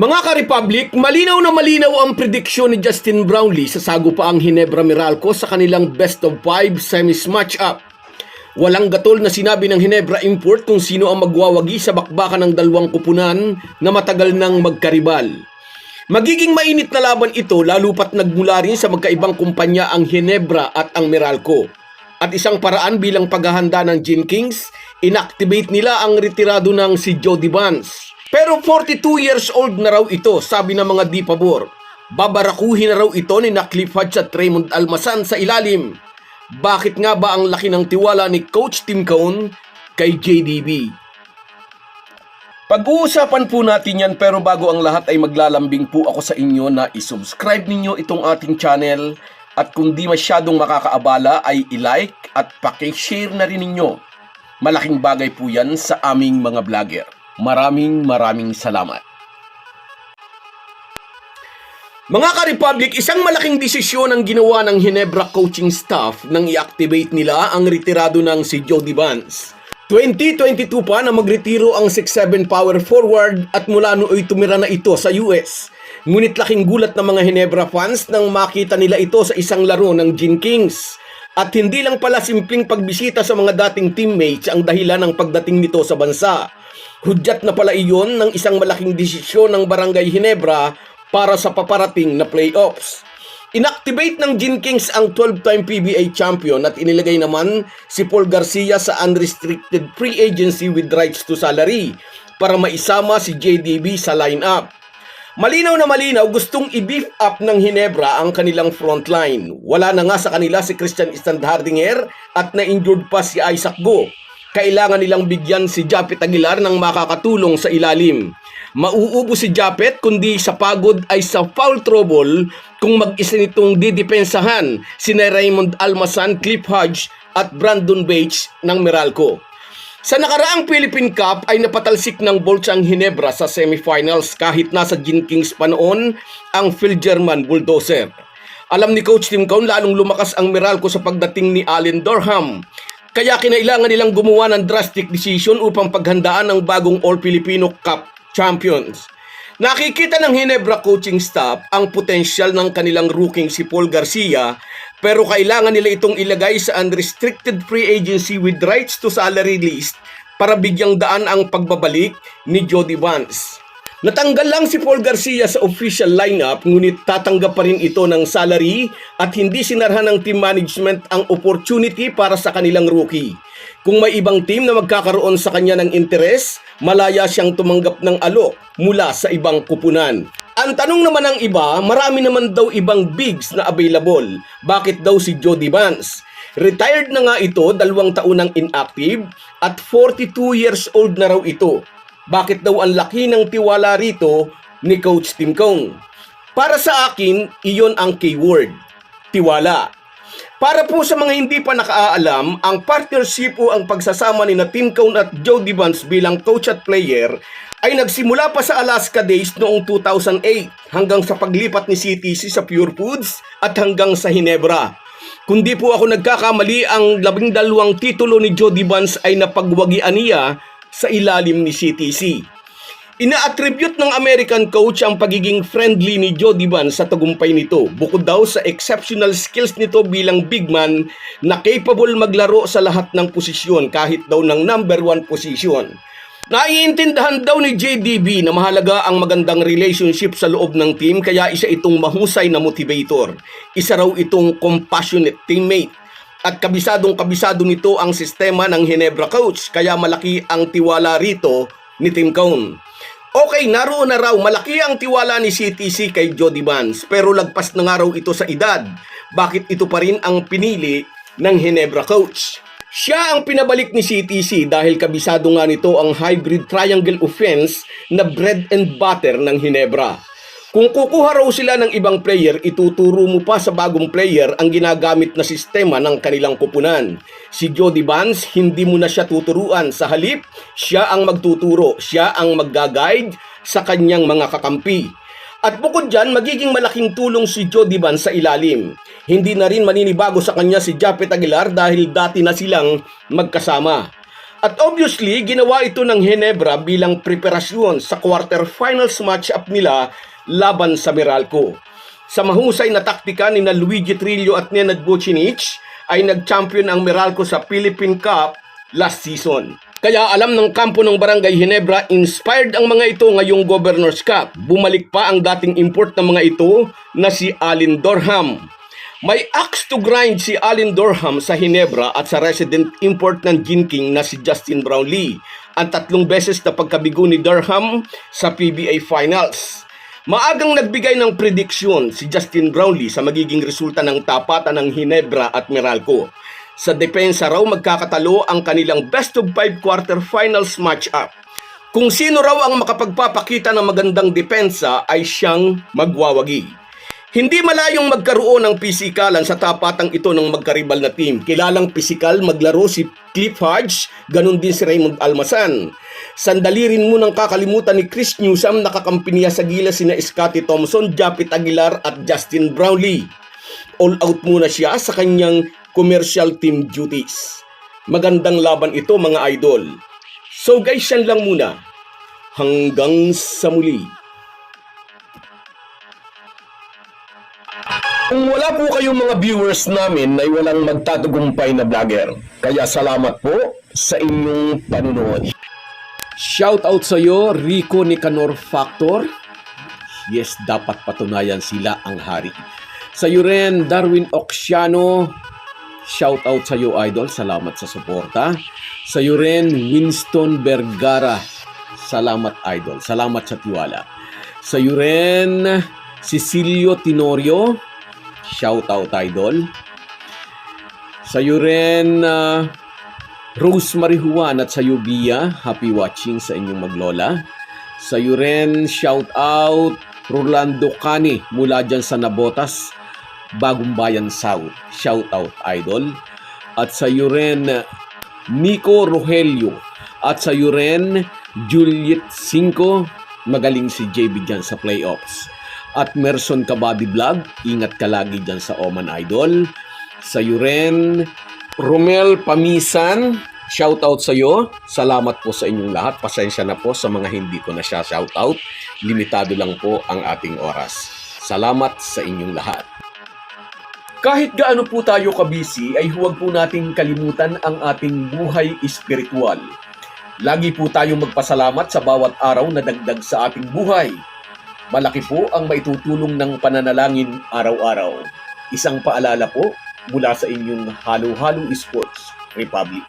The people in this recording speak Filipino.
Mga ka-Republic, malinaw na malinaw ang prediksyon ni Justin Brownlee sa sagupaang Hinebra Meralco sa kanilang best of five semis matchup. Walang gatol na sinabi ng Hinebra Import kung sino ang magwawagi sa bakbakan ng dalawang kupunan na matagal nang magkaribal. Magiging mainit na laban ito lalo pat nagmula rin sa magkaibang kumpanya ang Hinebra at ang Meralco. At isang paraan bilang paghahanda ng Gin Kings, inactivate nila ang retirado ng si Jody Vance. Pero 42 years old na raw ito, sabi ng mga di pabor. Babarakuhin na raw ito ni na Cliff Hodge at Raymond Almasan sa ilalim. Bakit nga ba ang laki ng tiwala ni Coach Tim Cone kay JDB? Pag-uusapan po natin yan pero bago ang lahat ay maglalambing po ako sa inyo na isubscribe ninyo itong ating channel at kung di masyadong makakaabala ay i-like at pakishare na rin ninyo. Malaking bagay po yan sa aming mga vlogger. Maraming maraming salamat. Mga ka-Republic, isang malaking desisyon ang ginawa ng Hinebra coaching staff nang i-activate nila ang retirado ng si Jody Vance. 2022 pa na magretiro ang 6'7 power forward at mula nooy tumira na ito sa US. Ngunit laking gulat ng mga Hinebra fans nang makita nila ito sa isang laro ng Gin Kings. At hindi lang pala simpleng pagbisita sa mga dating teammates ang dahilan ng pagdating nito sa bansa. Hudyat na pala iyon ng isang malaking desisyon ng Barangay Hinebra para sa paparating na playoffs. Inactivate ng Gin Kings ang 12-time PBA champion at inilagay naman si Paul Garcia sa unrestricted free agency with rights to salary para maisama si JDB sa lineup. Malinaw na malinaw gustong i-beef up ng Hinebra ang kanilang frontline. Wala na nga sa kanila si Christian Standhardinger at na-injured pa si Isaac Go. Kailangan nilang bigyan si Japet Aguilar ng makakatulong sa ilalim. Mauubo si Japet kundi sa pagod ay sa foul trouble kung mag-isa nitong didepensahan si Raymond Almasan, Cliff Hodge at Brandon Bates ng Meralco. Sa nakaraang Philippine Cup ay napatalsik ng Bolts ang Hinebra sa semifinals kahit nasa Gin Kings pa noon ang Phil German Bulldozer. Alam ni Coach Tim Cone lalong lumakas ang Meralco sa pagdating ni Allen Durham. Kaya kinailangan nilang gumawa ng drastic decision upang paghandaan ng bagong All-Filipino Cup champions. Nakikita ng Hinebra coaching staff ang potensyal ng kanilang rookie si Paul Garcia pero kailangan nila itong ilagay sa unrestricted free agency with rights to salary list para bigyang daan ang pagbabalik ni Jody Vance. Natanggal lang si Paul Garcia sa official lineup ngunit tatanggap pa rin ito ng salary at hindi sinarhan ng team management ang opportunity para sa kanilang rookie. Kung may ibang team na magkakaroon sa kanya ng interes, malaya siyang tumanggap ng alok mula sa ibang kupunan. Ang tanong naman ng iba, marami naman daw ibang bigs na available. Bakit daw si Jody Vance? Retired na nga ito, dalawang taon nang inactive at 42 years old na raw ito. Bakit daw ang laki ng tiwala rito ni Coach Tim Cone? Para sa akin, iyon ang keyword, tiwala. Para po sa mga hindi pa nakaalam, ang partnership o ang pagsasama ni na Tim Cone at Jody Vance bilang coach at player ay nagsimula pa sa Alaska Days noong 2008 hanggang sa paglipat ni CTC sa Pure Foods at hanggang sa Hinebra. Kundi po ako nagkakamali ang labing dalawang titulo ni Jody Vance ay napagwagian niya sa ilalim ni CTC. Ina-attribute ng American coach ang pagiging friendly ni Jody Vance sa tagumpay nito. Bukod daw sa exceptional skills nito bilang big man na capable maglaro sa lahat ng posisyon kahit daw ng number one position. Naiintindahan daw ni JDB na mahalaga ang magandang relationship sa loob ng team kaya isa itong mahusay na motivator. Isa raw itong compassionate teammate. At kabisadong kabisado nito ang sistema ng Hinebra coach kaya malaki ang tiwala rito ni Tim Cone. Okay, naroon na raw malaki ang tiwala ni CTC kay Jody Vance pero lagpas na nga raw ito sa edad. Bakit ito pa rin ang pinili ng Hinebra coach? Siya ang pinabalik ni CTC dahil kabisado nga nito ang hybrid triangle offense na bread and butter ng Hinebra. Kung kukuha raw sila ng ibang player, ituturo mo pa sa bagong player ang ginagamit na sistema ng kanilang kupunan. Si Jody Vance, hindi mo na siya tuturuan. Sa halip, siya ang magtuturo. Siya ang magga-guide sa kanyang mga kakampi. At bukod dyan, magiging malaking tulong si Jody Vance sa ilalim. Hindi na rin maninibago sa kanya si Japet Aguilar dahil dati na silang magkasama. At obviously, ginawa ito ng Hinebra bilang preparasyon sa quarterfinals matchup nila laban sa Meralco. Sa mahusay na taktika ni na Luigi Trillo at Nenad Vucinic ay nag-champion ang Meralco sa Philippine Cup last season. Kaya alam ng kampo ng Barangay Hinebra, inspired ang mga ito ngayong Governor's Cup. Bumalik pa ang dating import ng mga ito na si Alin Dorham. May axe to grind si Alin Dorham sa Hinebra at sa resident import ng Gin King na si Justin Brownlee. Ang tatlong beses na pagkabigo ni Durham sa PBA Finals. Maagang nagbigay ng prediksyon si Justin Brownlee sa magiging resulta ng tapatan ng Hinebra at Meralco. Sa depensa raw magkakatalo ang kanilang best of five quarterfinals matchup. Kung sino raw ang makapagpapakita ng magandang depensa ay siyang magwawagi. Hindi malayong magkaroon ng pisikalan sa tapatang ito ng magkaribal na team. Kilalang pisikal maglaro si Cliff Hodge, ganun din si Raymond Almasan. Sandali rin munang kakalimutan ni Chris Newsom nakakampi niya sa gila sina Scotty Thompson, Japit Aguilar at Justin Brownlee. All out muna siya sa kanyang commercial team duties. Magandang laban ito mga idol. So guys, yan lang muna. Hanggang sa muli. Kung wala po kayong mga viewers namin ay walang magtatagumpay na vlogger. Kaya salamat po sa inyong panunood. Shout out sa iyo, Rico Nicanor Factor. Yes, dapat patunayan sila ang hari. Sa iyo rin, Darwin Oxiano. Shout out sa iyo, Idol. Salamat sa suporta. Sa iyo rin, Winston Vergara. Salamat, Idol. Salamat sa tiwala. Sa iyo rin, Cecilio Tenorio. Shout out, Idol. Sa iyo rin, ah, Rosemary Juan at sa iyo, Bia. Happy watching sa inyong maglola. Sa rin, shout out, Rolando Cani mula dyan sa Nabotas, Bagong Bayan South. Shout out, Idol. At sa rin, Nico Rogelio. At sa rin, Juliet Cinco. Magaling si JB dyan sa playoffs. At Merson Kabady Vlog, ingat ka lagi dyan sa Oman Idol. Sa rin, Romel Pamisan, shout out sa iyo. Salamat po sa inyong lahat. Pasensya na po sa mga hindi ko na siya shout out. Limitado lang po ang ating oras. Salamat sa inyong lahat. Kahit gaano po tayo kabisi ay huwag po nating kalimutan ang ating buhay espiritual. Lagi po tayong magpasalamat sa bawat araw na dagdag sa ating buhay. Malaki po ang maitutulong ng pananalangin araw-araw. Isang paalala po mula sa inyong Halo Halo Sports Republic.